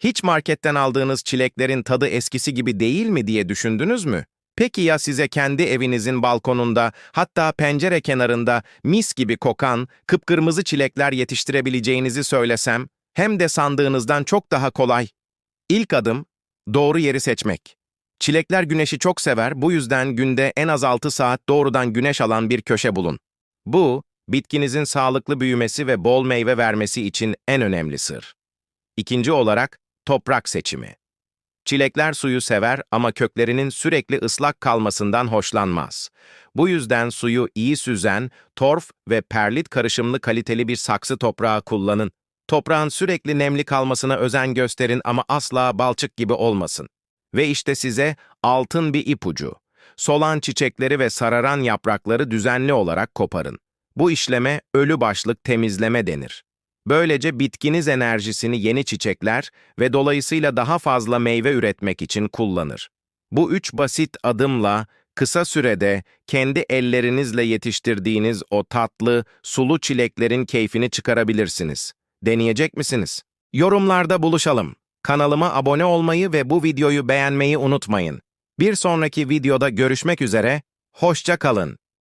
Hiç marketten aldığınız çileklerin tadı eskisi gibi değil mi diye düşündünüz mü? Peki ya size kendi evinizin balkonunda, hatta pencere kenarında mis gibi kokan, kıpkırmızı çilekler yetiştirebileceğinizi söylesem, hem de sandığınızdan çok daha kolay. İlk adım, doğru yeri seçmek. Çilekler güneşi çok sever, bu yüzden günde en az 6 saat doğrudan güneş alan bir köşe bulun. Bu, bitkinizin sağlıklı büyümesi ve bol meyve vermesi için en önemli sır. İkinci olarak, toprak seçimi. Çilekler suyu sever ama köklerinin sürekli ıslak kalmasından hoşlanmaz. Bu yüzden suyu iyi süzen, torf ve perlit karışımlı kaliteli bir saksı toprağı kullanın. Toprağın sürekli nemli kalmasına özen gösterin ama asla balçık gibi olmasın. Ve işte size altın bir ipucu. Solan çiçekleri ve sararan yaprakları düzenli olarak koparın. Bu işleme ölü başlık temizleme denir. Böylece bitkiniz enerjisini yeni çiçekler ve dolayısıyla daha fazla meyve üretmek için kullanır. Bu üç basit adımla kısa sürede kendi ellerinizle yetiştirdiğiniz o tatlı, sulu çileklerin keyfini çıkarabilirsiniz. Deneyecek misiniz? Yorumlarda buluşalım. Kanalıma abone olmayı ve bu videoyu beğenmeyi unutmayın. Bir sonraki videoda görüşmek üzere, hoşça kalın.